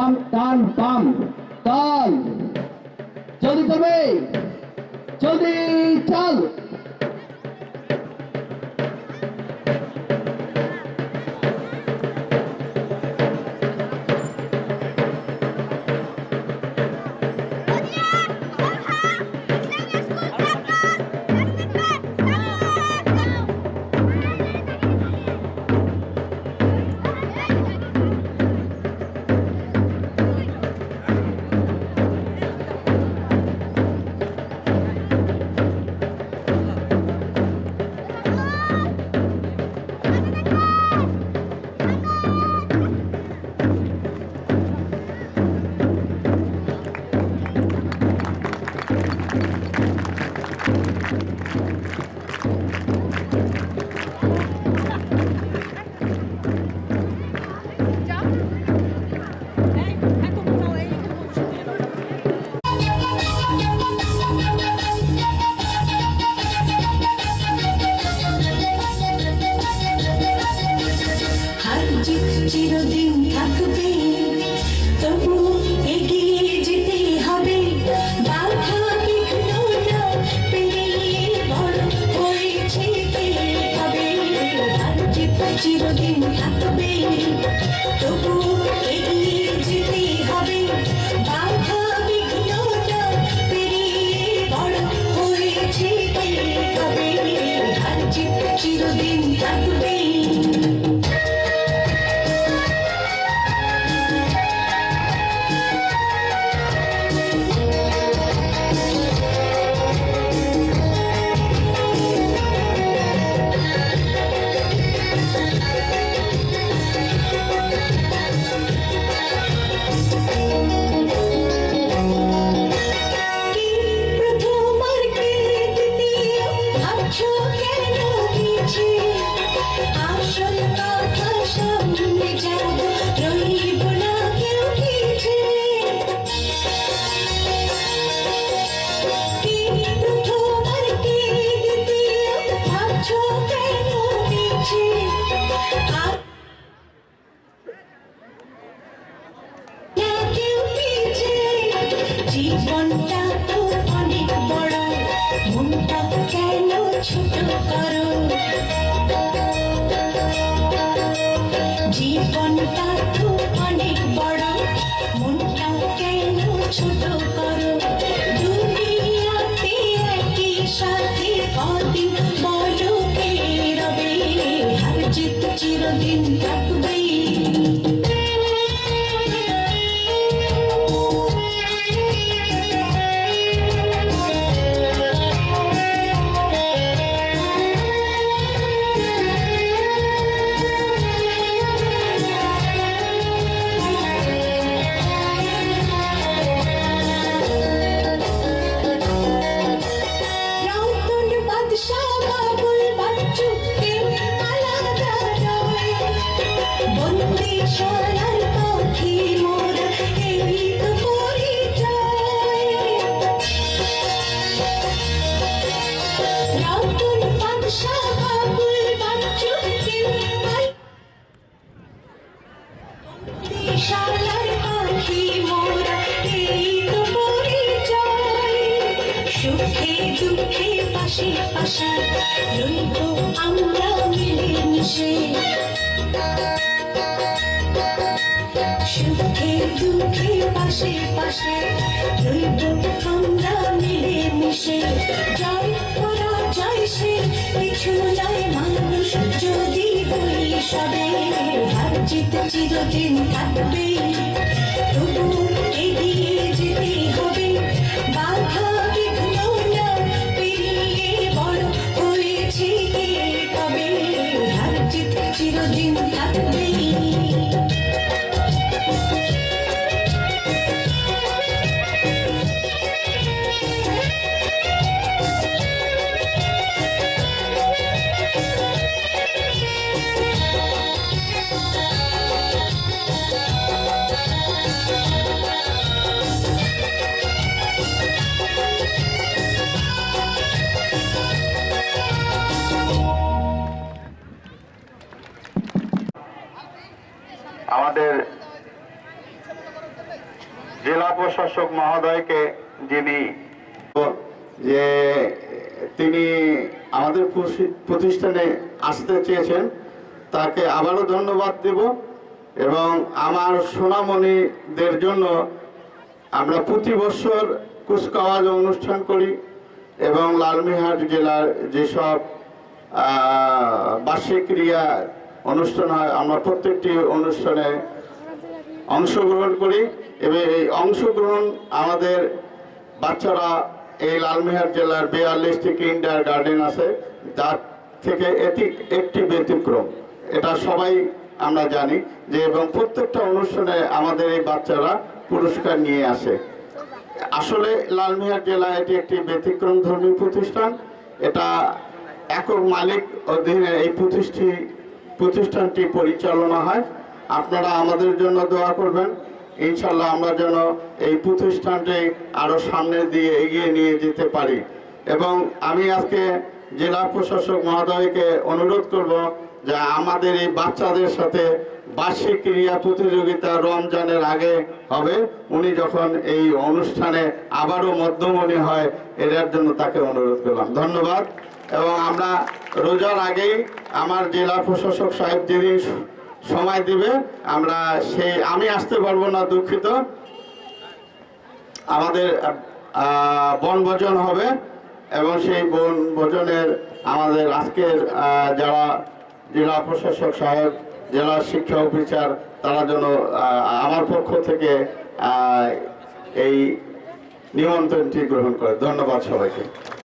বাম টান বাম তাল জলদি চলবে জলদি চল। 出头吧 আশেপাশে রইব আমরা মিলেমিশে। সুখে দুঃখে পাশে পাশে রইব আমরা মিলেমিশে। জয় করা জয় সে, পিছু যায় মানুষ। যদি বলি সবে ভাবজিত চিরদিন থাকবে। আমাদের জেলা প্রশাসক মহোদয়কে যিনি যে তিনি আমাদের প্রতিষ্ঠানে আসতে চেয়েছেন, তাকে আবারও ধন্যবাদ দেব এবং আমার সোনামণিদের জন্য আমরা প্রতি বছর কুচকাওয়াজ অনুষ্ঠান করি এবং লালমিহাট জেলার যেসব বার্ষিক ক্রিয়া অনুষ্ঠান হয় আমরা প্রত্যেকটি অনুষ্ঠানে অংশগ্রহণ করি এবং এই অংশগ্রহণ আমাদের বাচ্চারা এই লালমিহাট জেলার বিয়াল্লিশটি কিন্ডার গার্ডেন আছে, যার থেকে এটি একটি ব্যতিক্রম। এটা সবাই আমরা জানি যে এবং প্রত্যেকটা অনুষ্ঠানে আমাদের এই বাচ্চারা পুরস্কার নিয়ে আসে। আসলে লালমিহাট জেলা এটি একটি ব্যতিক্রম ধর্মী প্রতিষ্ঠান। এটা একক মালিক অধীনে এই প্রতিষ্ঠি প্রতিষ্ঠানটি পরিচালনা হয়। আপনারা আমাদের জন্য দোয়া করবেন। ইনশাল্লাহ আমরা যেন এই প্রতিষ্ঠানটি আরও সামনে দিয়ে এগিয়ে নিয়ে যেতে পারি। এবং আমি আজকে জেলা প্রশাসক মহোদয়কে অনুরোধ করব যে আমাদের এই বাচ্চাদের সাথে বার্ষিক ক্রীড়া প্রতিযোগিতা রমজানের আগে হবে। উনি যখন এই অনুষ্ঠানে আবারও মধ্যমণি হয় এটার জন্য তাকে অনুরোধ করলাম। ধন্যবাদ। এবং আমরা রোজার আগেই আমার জেলা প্রশাসক সাহেব যেদিন সময় দিবে, আমরা সেই, আমি আসতে পারব না দুঃখিত। আমাদের বনভোজন হবে এবং সেই বনভোজনের আমাদের আজকের যারা জেলা প্রশাসক সাহেব, জেলা শিক্ষা অফিসার, তারা যেন আমার পক্ষ থেকে এই নিমন্ত্রণটি গ্রহণ করে। ধন্যবাদ সবাইকে।